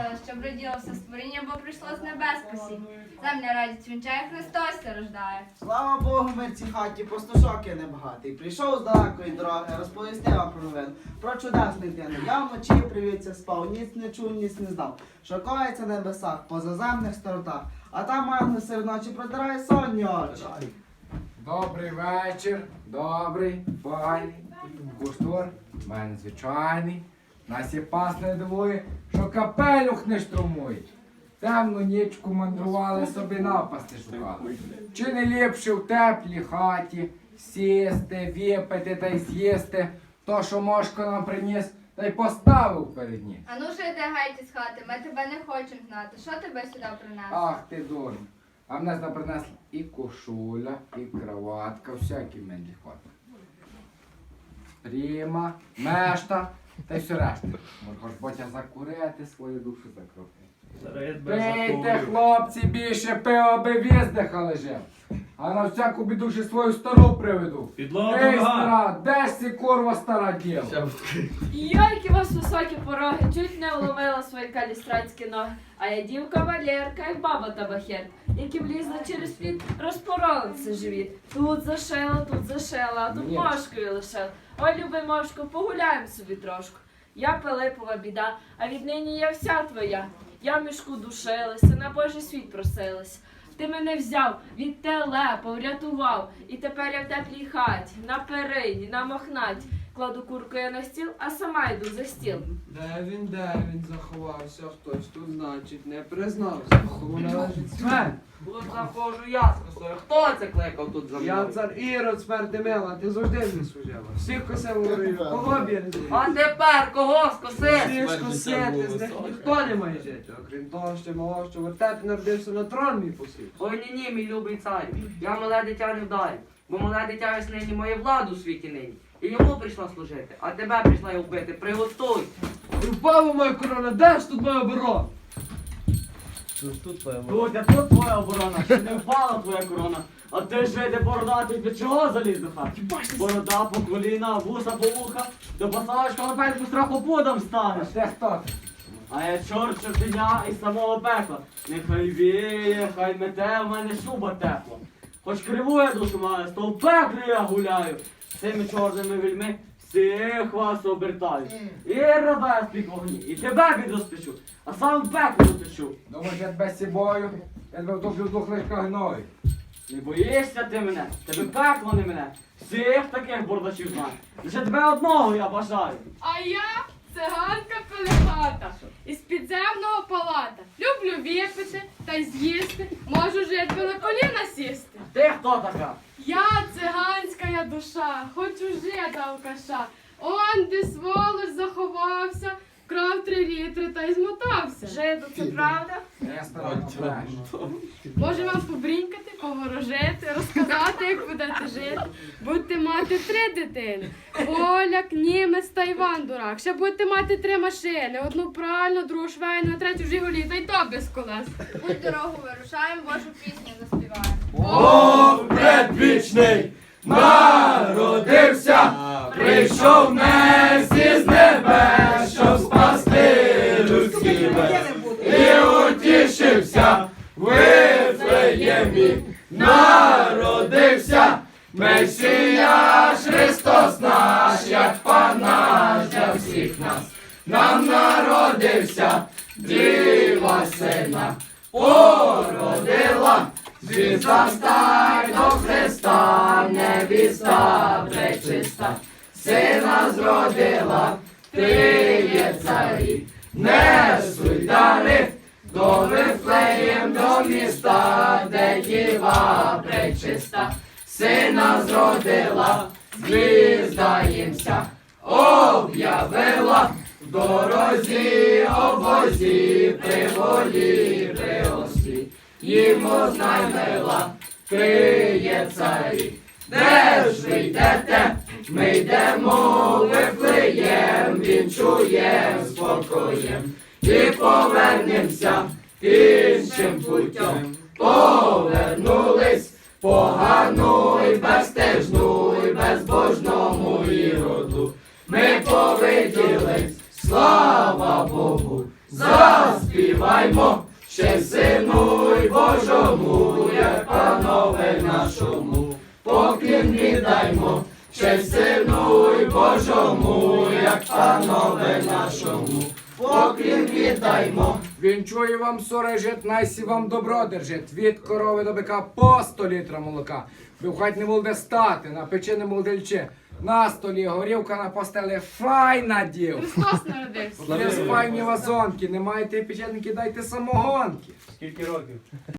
весела, щоб родилося створіння, бо прийшло з небес посінь. Земля радість вінчає, Христос ся рождає. Слава Богу, ми в цій хаті пастушок я небагатий. Прийшов з далекої дороги, розповісти вам про новину. Про чудесний день. Я вночі привівся спав, ніц не чув, ніц не знав. На небесах, по заземних сторотах. А там ангел серед ночі продирає сонні очі. Добрий вечір, добрий, файний. Куштур, в мене звичайний. Нас є пас не дивує, що капелюх не штурмують. Темну нічку мандрували собі напасти шукали. Чи не ліпше в теплій хаті сісти, випити та й з'їсти то, що мошко нам приніс, та й поставив перед ним. А ну ж іди геть із хати, ми тебе не хочемо знати. Що тебе сюди принесло? Ах ти дурень. А в нас принесли і кошуля, і кроватка, всякі мені хватить. Пріма, мешта та й все решта. Може, ботя закурити свою душу закрути. Пийте, хлопці, більше пиво би віздихали же. А на всяку біду ще свою стару приведу. Підлога Ей, стара, де ж ці курва стара діла? Йойки у вас високі пороги, чуть не вломила свої калістратські ноги. А я дівка Валерка, як баба табахер, які влізли через плід, розпоролися живіт. Тут зашила, тут зашила, а тут Ні. мошкою лишила. Ой, любий мошко, погуляємо собі трошку. Я Пилипова біда, а віднині я вся твоя. Я в мішку душилася, на Божий світ просилась. Ти мене взяв, від телепа, врятував, і тепер я в теплій хаті, на перині, на мохнаті. Кладу курку я на стіл, а сама йду за стіл. Де він, де він заховався? Хтось тут, значить, не признався. Кому належить смерть? Тут заходжу я з косою. Хто це кликав тут за Я цар Ірод смерти мила, ти завжди не служила. Всіх косив ворою, кого б'є А тепер кого скосити? Всіх скосити, з них ніхто не має жити. Окрім того, що мого, що вертеп народився на трон мій посів. Ой ні, ні, мій любий цар. Я мале дитя не вдарю. Бо мале дитя весь нині має владу у світі нині. І йому прийшла служити, а тебе прийшла я вбити. Приготуй. Впала моя корона, де ж тут моя оборона? Тут, а тут твоя оборона, ще не впала твоя корона. А ти жиде бородатий, для чого заліз до хати? Борода по коліна, вуса по вуха, до пасалочка опять по страхопудом станеш. Де хто? А я чорт чортеня із самого пекла. Нехай віє, хай мете, в мене шуба тепла. Хоч криву я душу маю, з того пеклі я гуляю. Цими чорними вільми всіх вас обертаю. І я вогні, і тебе підрозпечу, а сам в пекло заточу. Думаєш, я тебе з собою? Я тебе втоплю в двох лишках гною. Не боїшся ти мене, тебе пекло не мене. Всіх таких бордачів знаю. Лише тебе одного я бажаю. А я циганка пелехата із підземного палата. Люблю випити та й з'їсти. Можу жити на коліна сісти. Ти хто така? Душа, хочу жити алкаша. Он де сволоч заховався, крав три літри та й змотався. Жиду, це правда? Я. Може вам побрінькати, поворожити, розказати, як будете жити. Будете мати три дитини. Поляк, німець та Іван Дурак. Ще будете мати три машини. Одну пральну, другу швейну, а третю Жигулі, та й то без колес. Будь дорогу вирушаємо, Божу пісню заспіваємо. Бог предвічний народився, прийшов Месій з небес, щоб спасти людський весь. І утішився Вифлеємі, народився Месія Христос наш, як Пан для всіх нас. Нам народився Діва Сина, породила. Стай до Христа, невіста пречиста, сина зродила, ти є царі, несуй дари, до Вифлеєм, до міста, де діва пречиста, сина зродила, звізда їмся, об'явила, в дорозі, обозі, при Їмо знаймила, ти є царі, де ж ви йдете? Ми йдемо, виплеєм, вінчуєм спокоєм і повернемося іншим путем. Повернулись безстежну і безбожному іроду. Ми повиділи, слава нашому, поклін віддаймо. Вінчую вам сорежит, найсі вам добро держить. Від корови до бика по 100 літра молока. В не булде стати, на печі не булде. На столі горівка на постелі файна дів. Христос народився. Є файні вазонки, не маєте печеники, дайте самогонки. Скільки років?